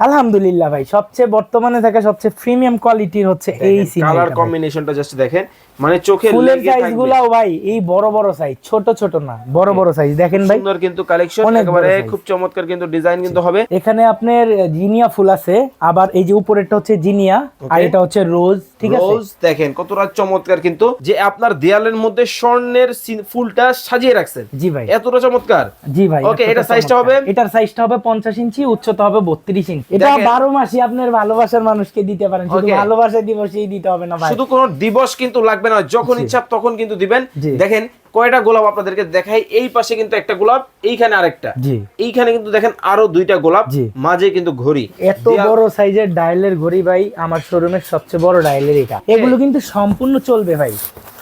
আলহামদুলিল্লাহ ভাই সবচেয়ে বর্তমানে থাকা সবচেয়ে প্রিমিয়াম কোয়ালিটির হচ্ছে এই কালার কম্বিনেশনটা জাস্ট দেখেন মানে চোখে ফুলের লেগে সাইজ গুলাও ভাই এই বড় বড় সাইজ ছোট ছোট না বড় বড় সাইজ দেখেন ভাই। সুন্দর কিন্তু কালেকশন একেবারে খুব চমৎকার কিন্তু ডিজাইন কিন্তু হবে। এখানে আপনার জিনিয়া ফুল আছে আবার এই যে উপরেরটা হচ্ছে জিনিয়া আর এটা হচ্ছে রোজ ঠিক আছে? রোজ দেখেন কতটা চমৎকার কিন্তু যে আপনার দেয়ালের মধ্যে স্বর্ণের ফুলটা সাজিয়ে রাখছেন। জি ভাই। এতটা চমৎকার। জি ভাই Okay, এতটা এটার size টা হবে? এটার সাইজটা হবে পঞ্চাশ ইঞ্চি উচ্চতা হবে বত্রিশ ইঞ্চি। এটা। বারো মাসই আপনার ভালোবাসার মানুষকে দিতে পারেন। শুধু. ভালোবাসা দিবসেই দিতে হবে না ভাই। শুধু কোনো দিবস কিন্তু লাগবে না। যখন ইচ্ছা তখন কিন্তু দিবেন। দেখেন কয়টা গোলাপ আপনাদেরকে দেখাই? এই পাশে কিন্তু একটা গোলাপ এইখানে আরেকটা। এইখানে কিন্তু দেখেন আরও দুইটা গোলাপ। মাঝে কিন্তু ঘড়ি। এত বড় সাইজের ডায়ালের ঘড়ি ভাই আমার শোরুমের সবচেয়ে বড় ডায়ালের এটা। এগুলো কিন্তু সম্পূর্ণ চলবে ভাই।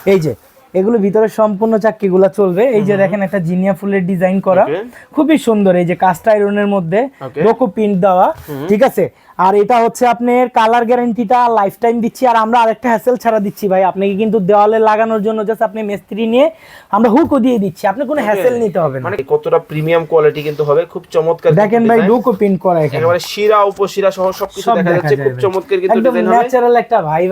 এই যে এগুলো ভিতরে সম্পূর্ণ চাকরিগুলো চলবে। এই যে দেখেন একটা জিনিয়া ফুলের ডিজাইন করা। খুবই সুন্দর এই যে কাস্ট আয়রনের মধ্যে লোকো প্রিন্ট দেওয়া। ঠিক আছে? আর এটা হচ্ছে আপনার কালার গ্যারান্টিটা লাইফ টাইম দিচ্ছি। আর আমরা আরেকটা হ্যাসেল ছাড়া দিচ্ছি ভাই। আপনাকে কিন্তু দেওয়ালে লাগানোর জন্য জাস্ট আপনি মিস্ত্রি নিয়ে আমরা হুকও দিয়ে দিচ্ছি। আপনি কোনো হ্যাসেল নিতে হবে না। মানে কতটা প্রিমিয়াম কোয়ালিটি কিন্তু হবে খুব চমৎকার দেখেন ভাই। রোকো প্রিন্ট করা এখানে। একেবারে শিরা উপশিরা সহ সবকিছু দেখা যাচ্ছে খুব চমৎকার কিন্তু ডিজাইন হবে। ন্যাচারাল একটা ভাই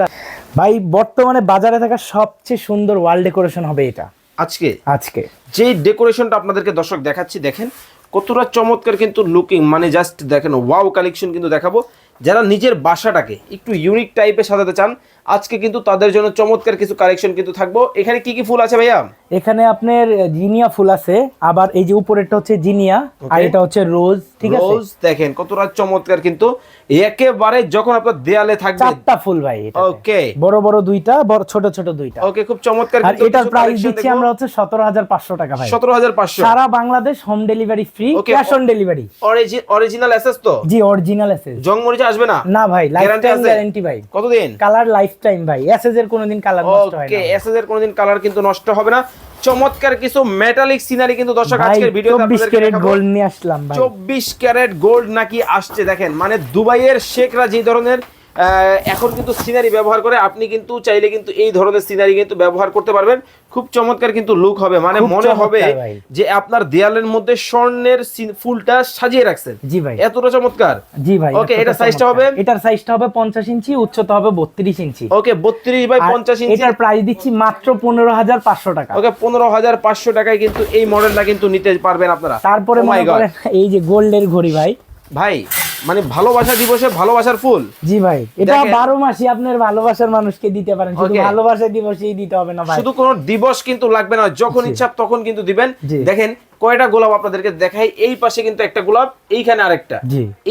ভাই বর্তমানে বাজারে থাকা সবচেয়ে সুন্দর ওয়াল ডেকোরেশন হবে এটা। আজকে? আজকে। যে ডেকোরেশনটা আপনাদেরকে দর্শক দেখাচ্ছি দেখেন কতটা চমৎকার কিন্তু লুকিং মানে জাস্ট দেখেন ওয়াও কালেকশন কিন্তু দেখাবো। যারা নিজের বাসাটাকে একটু ইউনিক টাইপে সাজাতে চান আজকে কিন্তু তাদের জন্য চমৎকার কিছু কালেকশন কিন্তু থাকব। এখানে কি কি ফুল আছে ভাইয়া? এখানে আপনার জিনিয়া ফুল আছে আবার এই যে উপরেরটা হচ্ছে জিনিয়া আর এটা হচ্ছে রোজ ঠিক আছে? রোজ দেখেন কতটা চমৎকার কিন্তু। একেবারে যখন আপনার দেয়ালে থাকবে চারটা ফুল ভাই। ওকে বড় বড় দুইটা বড় ছোট ছোট দুইটা। ওকে খুব চমৎকার আর এটার প্রাইস দিচ্ছি আমরা হচ্ছে সতেরো হাজার পাঁচশো টাকা ভাই। সতেরো হাজার পাঁচশো। সারা Bangladesh home delivery free cash on delivery original assess তো? জি অরিজিনাল এসএস জং মরিচা আসবে না? না ভাই লাইফ টাইম? গ্যারান্টি ভাই। কতদিন? কালার লাইফ টাইম ভাই এসএস এর কোনোদিন কালার নষ্ট হয় না ওকে এসএস এর কোনোদিন কালার কিন্তু নষ্ট হবে না। চমৎকার কিছু মেটালিক সিনারি কিন্তু দর্শক আজকের ভিডিওতে আপনাদের ক্যারেট গোল্ড নিয়ে আসলাম ভাই। চব্বিশ ক্যারেট গোল্ড নাকি আসছে দেখেন। মানে দুবাইয়ের শেখরা যে ধরনের এখন কিন্তু সিনারি ব্যবহার করে আপনি কিন্তু চাইলে কিন্তু এই ধরনের সিনারি কিন্তু ব্যবহার করতে পারবেন। খুব চমৎকার কিন্তু লুক হবে মানে মনে হবে যে আপনার দেয়ালের মধ্যে স্বর্ণের ফুলটা সাজিয়ে রাখছেন। জি ভাই। এতটা চমৎকার। জি ভাই Okay, এতটা এটার size টা চমৎকার। হবে? এটার সাইজটা হবে পঞ্চাশ ইঞ্চি উচ্চতা হবে বত্রিশ ইঞ্চি। ওকে বত্রিশ বাই আর পঞ্চাশ ইঞ্চি। এটার প্রাইস দিচ্ছি মাত্র পনেরো হাজার পাঁচশো টাকা। ওকে পনেরো হাজার পাঁচশো টাকায় কিন্তু এই মডেলটা কিন্তু নিতে পারবেন আপনারা। তারপরে Oh মনে. করেন এই যে গোল্ডের ঘড়ি ভাই। ভাই মানে ভালোবাসা দিবসে ভালোবাসার ফুল? জি ভাই এটা বারো মাসই আপনার ভালোবাসার মানুষকে দিতে পারেন। শুধু. ভালোবাসা দিবসেই দিতে হবে না ভাই। শুধু কোনো দিবস কিন্তু লাগবে না যখন ইচ্ছা তখন কিন্তু দিবেন। দেখেন কয়টা গোলাপ আপনাদেরকে দেখাই? এই পাশে কিন্তু একটা গোলাপ এইখানে আরেকটা।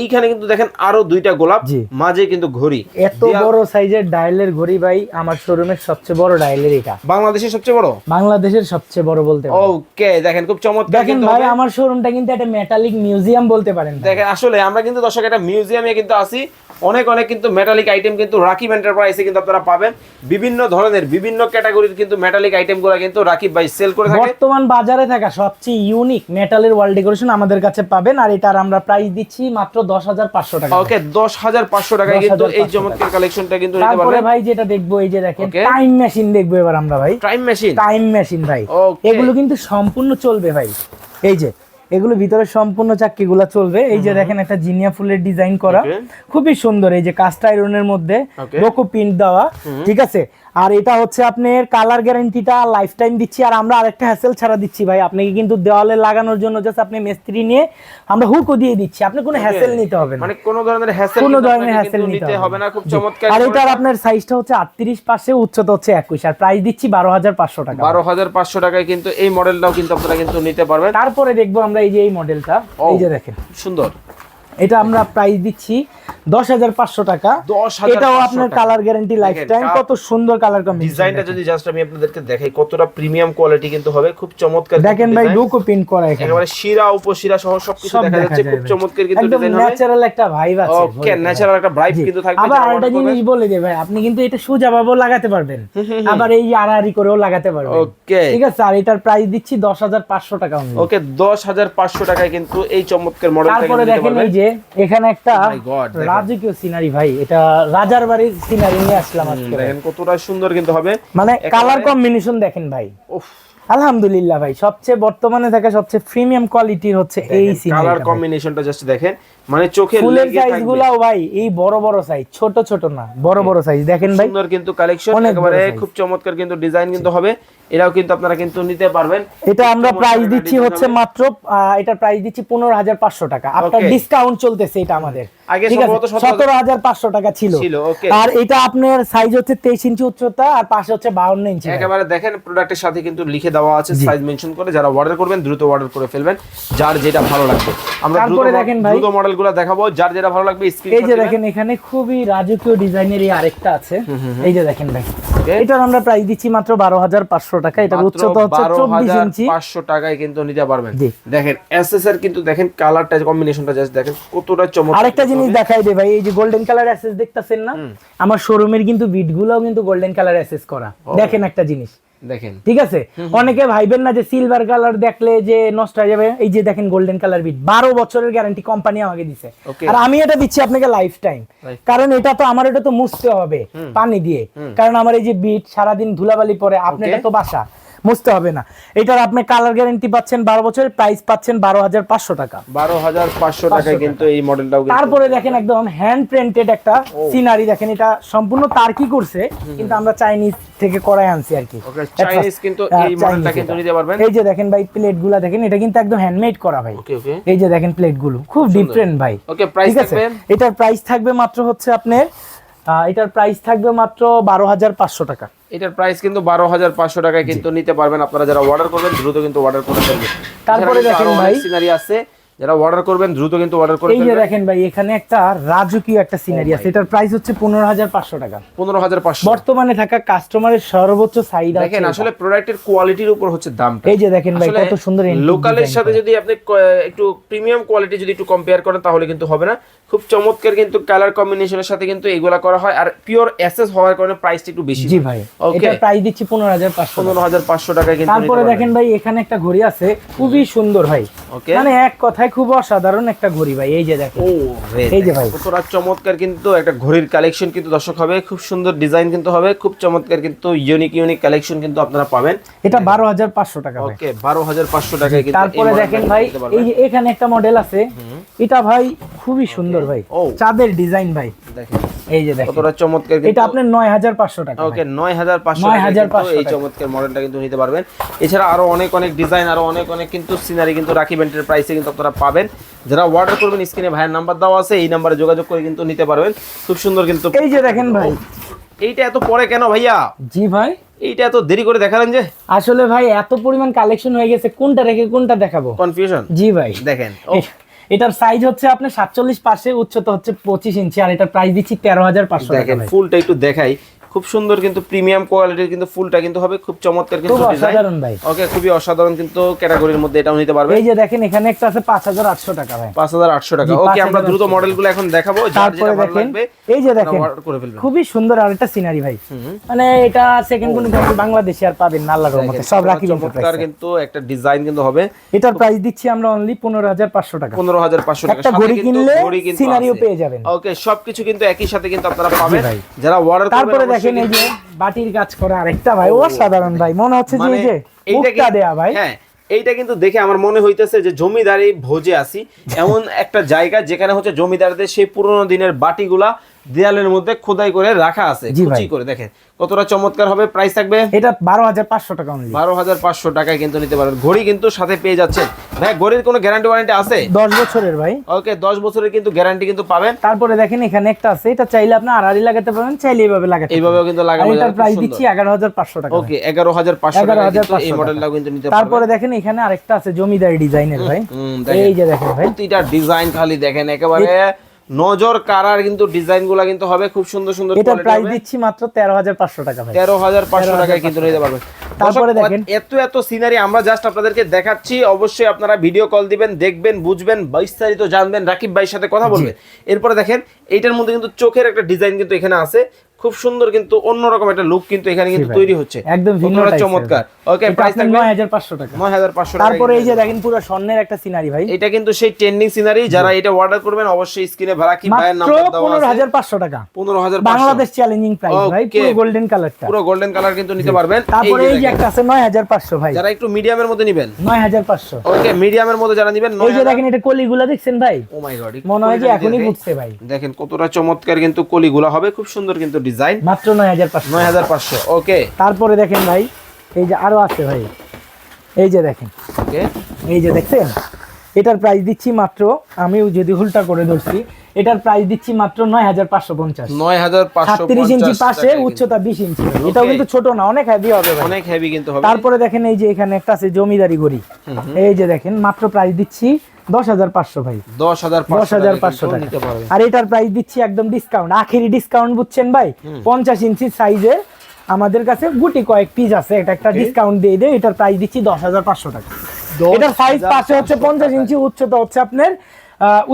এইখানে কিন্তু দেখেন আরও দুইটা গোলাপ মাঝে কিন্তু ঘড়ি। এত বড় সাইজের ডায়ালের ঘড়ি ভাই আমার শোরুমের সবচেয়ে বড় ডায়ালের এটা। বাংলাদেশের সবচেয়ে বড়? বাংলাদেশের সবচেয়ে বড় বলতে ওকে দেখেন খুব চমৎকার দেখেন ভাই আমার শোরুমটা কিন্তু একটা মেটালিক মিউজিয়াম বলতে পারেন দেখেন আসলে আমরা কিন্তু দর্শক একটা মিউজিয়ামে কিন্তু আসি অনেক অনেক কিন্তু মেটালিক আইটেম কিন্তু রাকিব এন্টারপ্রাইজে কিন্তু আপনারা পাবেন। বিভিন্ন ধরনের বিভিন্ন ক্যাটাগরির কিন্তু মেটালিক আইটেমগুলো কিন্তু রাকিব ভাই সেল করে থাকে। বর্তমান বাজারে থাকা সবচেয়ে ইউনিক মেটালের ওয়াল ডেকোরেশন আমাদের কাছে পাবেন আর এটার আমরা প্রাইস দিচ্ছি মাত্র দশ হাজার পাঁচশো টাকা। ওকে দশ হাজার পাঁচশো টাকায় কিন্তু এই চমৎকার কালেকশনটা কিন্তু নিতে তারপরে ভাই যেটা দেখব এই যে দেখেন টাইম মেশিন দেখব এবার আমরা ভাই। টাইম মেশিন টাইম মেশিন ভাই. এগুলো কিন্তু সম্পূর্ণ চলবে ভাই। এই যে এগুলো ভিতরে সম্পূর্ণ চাক্কিগুলো চলবে। এই যে দেখেন একটা জিনিয়া ফুলের ডিজাইন করা। খুবই সুন্দর এই যে কাস্ট আয়রনের মধ্যে. রোকো প্রিন্ট দেওয়া। ঠিক আছে? আর এটা হচ্ছে আপনার কালার গ্যারান্টিটা লাইফ টাইম দিচ্ছি। আর আমরা আরেকটা হ্যাসেল ছাড়া দিচ্ছি ভাই। আপনাকে কিন্তু দেওয়ালে লাগানোর জন্য জাস্ট আপনি মিস্ত্রি নিয়ে আমরা হুকও দিয়ে দিচ্ছি। আপনি কোনো হ্যাসেল নিতে হবে না। মানে কোন ধরনের হ্যাসেল কোনো ধরনের হ্যাসেল নিতে হবে না। খুব চমৎকার আর এটার আপনার সাইজটা হচ্ছে আটত্রিশ পাশে উচ্চতা হচ্ছে একুশ। আর প্রাইস দিচ্ছি বারো হাজার পাঁচশো টাকা। বারো হাজার পাঁচশো টাকায় কিন্তু এই মডেলটাও কিন্তু আপনারা কিন্তু নিতে পারবেন। তারপরে দেখব আমরা এই যে এই মডেলটা এই যে দেখেন। সুন্দর। এটা আমরা প্রাইস দিচ্ছি দশ হাজার পাঁচশো টাকা। 10,500 এটাও আপনার কালার গ্যারান্টি লাইফ টাইম কত সুন্দর কালার ডিজাইনটা যদি জাস্ট আমি আপনাদেরকে দেখাই কতটা প্রিমিয়াম কোয়ালিটি কিন্তু হবে খুব চমৎকার দেখেন ভাই। ডুকো প্রিন্ট করা এখানে। একেবারে শিরা উপশিরা সহ সবকিছু দেখা যাচ্ছে খুব চমৎকার কিন্তু ডিজাইন হবে। ন্যাচারাল একটা ভাইব আছে ওকে ন্যাচারাল একটা জি। কিন্তু থাকবে আবার আরেকটা জিনিস বলে দেবে আপনি কিন্তু এটা সোজা ভাবেও লাগাতে পারবেন। আবার এই আড়াআড়ি করেও লাগাতে পারবেন। ওকে ঠিক আছে আর এটার প্রাইস দিচ্ছি দশ হাজার পাঁচশো টাকা ওকে দশ হাজার পাঁচশো টাকায় কিন্তু এই চমৎকার মডেলটা তারপরে দেখেন এই যে এখানে একটা Oh। রাজকীয় সিনারি ভাই এটা রাজার বাড়ির সিনারি নিয়ে আসলাম আজকে। দেখেন কতটা সুন্দর কিন্তু হবে। মানে কালার কম্বিনেশন দেখেন ভাই। উফ। আলহামদুলিল্লাহ ভাই সবচেয়ে বর্তমানে থাকা সবচেয়ে প্রিমিয়াম কোয়ালিটির হচ্ছে এই সিনারি কালার কম্বিনেশনটা জাস্ট দেখেন। মানে চোখে লেগে সাইজ। গুলাও ভাই এই বড় বড় সাইজ ছোট ছোট না বড় বড় সাইজ দেখেন ভাই সুন্দর কিন্তু কালেকশন একেবারে খুব চমৎকার কিন্তু ডিজাইন কিন্তু হবে। এটাও কিন্তু আপনারা কিন্তু নিতে পারবেন। এটা আমরা প্রাইস দিচ্ছি হচ্ছে মাত্র এটার প্রাইস দিচ্ছি পনেরো হাজার পাঁচশো টাকা। আপনার ডিসকাউন্ট চলতেছে এটা আমাদের। আগে ঠিক আছে? সম্ভবত 17,000 সতেরো হাজার পাঁচশো টাকা ছিল. আর এটা আপনার সাইজ হচ্ছে তেইশ ইঞ্চি উচ্চতা আর পাশে হচ্ছে বাউন্ন ইঞ্চি একেবারে দেখেন প্রোডাক্টের সাথে কিন্তু লিখে দেওয়া আছে সাইজ মেনশন করে। যারা অর্ডার করবেন দ্রুত অর্ডার করে ফেলবেন যার যেটা ভালো লাগবে। আমরা দ্রুত তারপরে দেখেন ভাই। দ্রুত মডেলগুলো দেখাবো। যার যেটা ভালো লাগবে এই যে দেখেন এখানে খুবই রাজকীয় ডিজাইনের আরেকটা আছে। এই যে দেখেন ভাই. এটার আমরা প্রাইস দিচ্ছি মাত্র বারো হাজার পাঁচশো টাকা। এটার উচ্চতা হচ্ছে চব্বিশ ইঞ্চি। পাঁচশো টাকায় কিন্তু নিতে পারবেন। দেখেন এসএসআর কিন্তু দেখেন কালারটা কম্বিনেশনটা জাস্ট দেখেন কতটা চমক আরেকটা জিনিস দেখাই দে ভাই এই যে গোল্ডেন কালার অ্যাসেস দেখতাছেন না? আমার শোরুমের কিন্তু বিটগুলো কিন্তু গোল্ডেন কালার অ্যাসেস করা। দেখেন একটা জিনিস। দেখেন। ঠিক আছে? অনেকে ভাইবেন না যে সিলভার কালার দেখলে যে নষ্ট হয়ে যাবে। এই যে দেখেন গোল্ডেন কালার বিট বারো বছরের গ্যারান্টি কোম্পানি আমাকে দিছে। আর আমি এটা দিচ্ছি আপনাকে লাইফ টাইম কারণ এটা তো আমার এটা তো মুছতে হবে পানি দিয়ে। কারণ আমার এই যে বিট সারাদিন ধুলাবালি পরে আপনি এটা তো বাসা। মুছতে হবে না। এটার আপনি কালার গ্যারান্টি পাচ্ছেন বারো বছরের প্রাইস পাচ্ছেন বারো হাজার পাঁচশো টাকা। বারো হাজার পাঁচশো টাকায় কিন্তু এই মডেলটাও তারপরে দেখেন একদম হ্যান্ড প্রিন্টেড একটা সিনারি দেখেন এটা সম্পূর্ণ তার কি করছে কিন্তু আমরা চাইনিজ থেকে করাই আনছি আর কি। At কিন্তু হ্যাঁ, এই মডেলটা কিন্তু নিতে পারবেন। এই যে দেখেন ভাই প্লেটগুলা দেখেন এটা কিন্তু একদম হ্যান্ডমেড করা ভাই। এই যে দেখেন প্লেটগুলো খুব ডিফারেন্ট ভাই। ওকে প্রাইস ঠিক আছে? থাকবে? এটার প্রাইস থাকবে মাত্র হচ্ছে আপনার এটার প্রাইস থাকবে মাত্র বারো হাজার পাঁচশো টাকা। এটার প্রাইস কিন্তু বারো হাজার পাঁচশো টাকায় কিন্তু নিতে পারবেন। আপনারা যারা অর্ডার করবেন দ্রুত কিন্তু অর্ডার করে ফেলবেন। তারপরে দেখেন ভাই। সিনারি আছে। যারা অর্ডার করবেন দ্রুত কিন্তু অর্ডার করে এই যে দেখেন ভাই এখানে একটা রাজকীয় একটা সিনারি আছে। এটার প্রাইস হচ্ছে পনেরো হাজার পাঁচশো টাকা। পনেরো হাজার পাঁচশো। বর্তমানে থাকা কাস্টমারের সর্বোচ্চ চাহিদা দেখেন আসলে প্রোডাক্টের কোয়ালিটির উপর হচ্ছে দামটা। এই যে দেখেন ভাই কত সুন্দর লোকালের সাথে যদি আপনি একটু প্রিমিয়াম কোয়ালিটি যদি একটু কম্পেয়ার করেন তাহলে কিন্তু হবে না। খুব চমৎকার কিন্তু কালার কম্বিনেশনের সাথে কিন্তু এগুলা করা হয়। আর পিওর এসএস হওয়ার কারণে প্রাইসটা একটু বেশি জি ভাই ওকে এটা প্রাইস দিচ্ছি পনেরো হাজার পাঁচশো পনেরো হাজার পাঁচশো টাকায় কিন্তু তারপরে দেখেন ভাই এখানে একটা ঘড়ি আছে খুবই সুন্দর ভাই। ওকে মানে এক কথায় খুব অসাধারণ একটা ঘড়ি ভাই এই যে দেখেন। ও এই যে ভাই। কতটা চমৎকার কিন্তু একটা ঘড়ির কালেকশন কিন্তু দর্শক হবে খুব সুন্দর ডিজাইন কিন্তু হবে খুব চমৎকার কিন্তু ইউনিক ইউনিক কালেকশন কিন্তু আপনারা পাবেন। এটা বারো হাজার পাঁচশো টাকা ভাই। ওকে বারো হাজার পাঁচশো টাকায় কিন্তু তারপরে দেখেন ভাই এই যে এখানে একটা মডেল আছে এটা ভাই খুবই সুন্দর। ভাই। ও। চাঁদের ডিজাইন ভাই। দেখেন। এই যে দেখেন। কতটা চমৎকার এটা আপনার নয় হাজার পাঁচশো টাকা ওকে নয় হাজার পাঁচশো 9,500 এই চমৎকার মডেলটা কিন্তু নিতে পারবেন। এছাড়া আরও অনেক অনেক ডিজাইন আরও অনেক অনেক কিন্তু সিনারি কিন্তু রাখি ব্যান্ডের প্রাইসে কিন্তু আপনারা পাবেন। যারা অর্ডার করবেন স্ক্রিনে ভাইয়ের নাম্বার দেওয়া আছে এই নাম্বারে যোগাযোগ করে কিন্তু নিতে পারবেন। খুব সুন্দর কিন্তু এই যে দেখেন ভাই। এইটা এত পরে কেন ভাইয়া? জি ভাই। এইটা এত দেরি করে দেখালেন যে? আসলে ভাই এত পরিমাণ কালেকশন হয়ে গেছে। কোনটা রেখে কোনটা দেখাবো? কনফিউশন জি ভাই। দেখেন। এটার সাইজ হচ্ছে আপনার সাতচল্লিশ পাশে উচ্চতা হচ্ছে পঁচিশ ইঞ্চি আর এটার প্রাইস দিচ্ছি তেরো হাজার পাঁচশো দেখেন ফুলটা একটু দেখাই। খুব সুন্দর কিন্তু প্রিমিয়াম কোয়ালিটির কিন্তু ফুলটা কিন্তু হবে খুব চমৎকার কিন্তু অসাধারণ ভাই। ওকে খুবই অসাধারণ কিন্তু ক্যাটাগরির মধ্যে এটাও নিতে পারবে। এই যে দেখেন এখানে একটা আছে পাঁচ হাজার আটশো টাকা ভাই। পাঁচ হাজার আটশো টাকা। ওকে আমরা 5,800 দ্রুত মডেলগুলো এখন দেখাবো যার যেটা ভালো লাগবে এই যে দেখেন খুবই সুন্দর আর একটা সিনারি ভাই। মানে এটা সেকেন্ড কোনো বাংলাদেশে আর পাবেন না আল্লাহর রহমতে সব রাখি চমৎকার কিন্তু একটা ডিজাইন কিন্তু হবে। এটার প্রাইস দিচ্ছি আমরা অনলি পনেরো হাজার পাঁচশো টাকা। পনেরো হাজার পাঁচশো টাকা। একটা ঘড়ি কিনলে সিনারিও পেয়ে যাবেন। ওকে সবকিছু কিন্তু একই সাথে কিন্তু আপনারা পাবেন। যারা অর্ডার তারপরে দেখেন এই যে বাটির কাজ করা আরেকটা ভাই অসাধারণ ভাই মনে হচ্ছে যে এই যে এইটা মুখটা দেয়া ভাই। হ্যাঁ এইটা কিন্তু দেখে আমার মনে হইতেছে যে জমিদারি ভোজে আসি এমন একটা জায়গা যেখানে হচ্ছে জমিদারদের সেই পুরোনো দিনের বাটিগুলা দেয়ালের মধ্যে খোদাই করে রাখা আছে। কুচি করে দেখেন। কতটা চমৎকার হবে প্রাইস থাকবে? এটা বারো হাজার পাঁচশো টাকা বারো হাজার পাঁচশো টাকায় কিন্তু নিতে পারবেন। ঘড়ি কিন্তু সাথে পেয়ে যাচ্ছেন। ভাই ঘড়ির কোনো গ্যারান্টি ওয়ারেন্টি আছে? দশ বছরের ভাই। ওকে দশ বছরের কিন্তু গ্যারান্টি কিন্তু পাবেন। তারপরে দেখেন এখানে একটা আছে। এটা চাইলে আপনি আড়াআড়ি লাগাতে পারবেন চাইলে এইভাবে লাগাতে এইভাবেও কিন্তু। লাগানো এটার প্রাইস দিচ্ছি এগারো হাজার পাঁচশো টাকা। ওকে এগারো হাজার পাঁচশো টাকা 11,500 এই। মডেলটাও কিন্তু নিতে তারপরে দেখেন এখানে আরেকটা আছে জমিদারি ডিজাইনের ভাই। এই যে দেখেন ভাই। প্রতিটা ডিজাইন খালি দেখেন একেবারে নজর কারার কিন্তু ডিজাইনগুলা কিন্তু হবে খুব সুন্দর সুন্দর এটা প্রাইস দিচ্ছি মাত্র তেরো হাজার পাঁচশো টাকা ভাই। তেরো হাজার পাঁচশো টাকায় কিন্তু নিতে পারবেন। তারপরে দেখেন। এত এত সিনারি আমরা জাস্ট আপনাদেরকে দেখাচ্ছি অবশ্যই আপনারা ভিডিও কল দিবেন দেখবেন বুঝবেন বিস্তারিত জানবেন। রাকিব ভাইয়ের সাথে কথা বলবেন এরপরে দেখেন এইটার মধ্যে কিন্তু চোখের একটা ডিজাইন কিন্তু এখানে আছে। খুব সুন্দর কিন্তু অন্যরকম একটা লুক কিন্তু এখানে কিন্তু তৈরি হচ্ছে। একদম চমৎকার। ওকে প্রাইস থাকবে 9500 টাকা। নয় হাজার পাঁচশো তারপরে এই যে দেখেন পুরো স্বর্ণের একটা সিনারি ভাই। এটা কিন্তু সেই ট্রেন্ডিং সিনারি যারা এটা অর্ডার করবেন অবশ্যই স্ক্রিনে ভাড়া কি ভাইয়ের নাম্বার আছে। 15500 টাকা। পনেরো হাজার বাংলাদেশ চ্যালেঞ্জিং প্রাইস ভাই পুরো গোল্ডেন কালারটা পুরো গোল্ডেন কালার কিন্তু নিতে পারবেন। তারপরে এই যে। একটা আছে 9500 ভাই। যারা একটু মিডিয়ামের মধ্যে নেবেন। 9500 ওকে মিডিয়ামের মধ্যে যারা নেবেন এই যে দেখেন এটা কলিগুলা দেখছেন ভাই? ও মাই গড মনে হয় যে এখনই ফুটছে ভাই। দেখেন কতটা চমৎকার কিন্তু কলিগুলা হবে খুব সুন্দর কিন্তু ডিজাইন। মাত্র 9500 নয় হাজার পাঁচশো ওকে। তারপরে দেখেন ভাই এই যে আরও আছে ভাই। এই যে দেখেন। ওকে। এই যে দেখছেন? এটার প্রাইস দিচ্ছি মাত্র আমি যদি উল্টা করে ধরছি এটার প্রাইস দিচ্ছি মাত্র নয় হাজার পাঁচশো পঞ্চাশ। নয় হাজার পাঁচশো সাতত্রিশ ইঞ্চি পাশে উচ্চতা বিশ ইঞ্চি। এটাও কিন্তু ছোট না অনেক হেভি হবে অনেক হেভি কিন্তু তারপরে দেখেন এই যে এখানে একটা আছে জমিদারি গড়ি। এই যে দেখেন মাত্র প্রাইস দিচ্ছি দশ হাজার পাঁচশো ভাই। দশ হাজার দশ হাজার পাঁচশো টাকা। আর এটার প্রাইস দিচ্ছি একদম ডিসকাউন্ট আখেরি ডিসকাউন্ট বুঝছেন ভাই? পঞ্চাশ ইঞ্চি সাইজের আমাদের কাছে গুটি কয়েক পিস আছে। এটা একটা ডিসকাউন্ট দিয়ে দেয় এটার প্রাইস দিচ্ছি দশ হাজার পাঁচশো টাকা। এটার সাইজ পাশে হচ্ছে পঞ্চাশ ইঞ্চি উচ্চতা হচ্ছে আপনার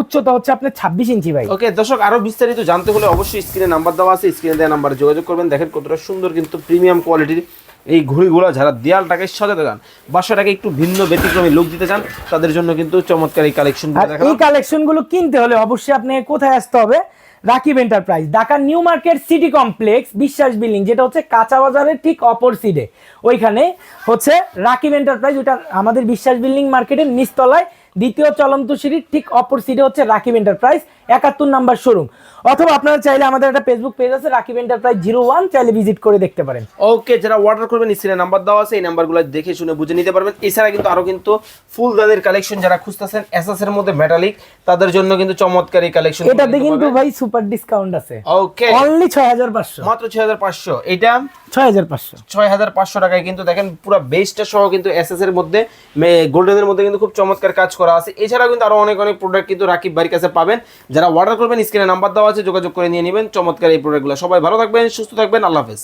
উচ্চতা হচ্ছে আপনার ছাব্বিশ ইঞ্চি ভাই। ওকে দর্শক আরও বিস্তারিত জানতে হলে অবশ্যই স্ক্রিনে নাম্বার দেওয়া আছে। স্ক্রিনে দেওয়া নাম্বারে যোগাযোগ করবেন। দেখেন কতটা সুন্দর কিন্তু প্রিমিয়াম কোয়ালিটির এই ঘড়িগুলো যারা দেয়ালটাকে সাজাতে চান বাসাটাকে একটু ভিন্ন ব্যতিক্রমী লুক দিতে চান তাদের জন্য কিন্তু চমৎকার এই কালেকশন এই কালেকশনগুলো কিনতে হলে অবশ্যই আপনি কোথায় আসতে হবে? Rakib enterprise Dhaka new market city complex Biswas building যেটা হচ্ছে কাঁচা বাজারের ঠিক অপর সিডে ওইখানে হচ্ছে রাকিব এন্টারপ্রাইজ ওটা আমাদের বিশ্বাস বিল্ডিং মার্কেটের নিচতলায় দ্বিতীয় চলন্ত সিঁড়ির ঠিক অপর সিডে হচ্ছে রাকিব এন্টারপ্রাইজ একাত্তর নাম্বার শোরুম অথবা আপনারা চাইলে আমাদের একটা ফেসবুক পেজ আছে রাকিব এন্টারপ্রাইজ জিরো ওয়ান চাইলে ভিজিট করে দেখতে পারেন। ওকে যারা অর্ডার করবেন স্ক্রিনে নাম্বার দেওয়া আছে এই নাম্বারগুলো দেখে শুনে বুঝে নিতে পারবেন। এছাড়া কিন্তু আরও কিন্তু ফুল দানের কালেকশন যারা খুঁজতেছেন এসএস এর মধ্যে মেটালিক তাদের জন্য কিন্তু চমৎকার কালেকশন এটাতে কিন্তু ভাই সুপার ডিসকাউন্ট আছে। ওকে অনলি ছয় হাজার পাঁচশো। মাত্র ছয় হাজার পাঁচশো। এটা ছয় হাজার পাঁচশো। ছয় হাজার পাঁচশো টাকায় কিন্তু দেখেন পুরো বেসটা সহ কিন্তু এসএস এর মধ্যে গোল্ডেনের মধ্যে কিন্তু খুব চমৎকার কাজ করা আছে। এছাড়া কিন্তু আরও অনেক অনেক প্রোডাক্ট কিন্তু রাকিব ভাইয়ের কাছে পাবেন যারা অর্ডার করবেন স্ক্রিনে নাম্বার দেওয়া আছে, যোগাযোগ করে নিয়ে নেবেন। চমৎকার এই প্রোডাক্টগুলো সবাই ভালো থাকবেন, সুস্থ থাকবেন। আল্লাহ হাফেজ।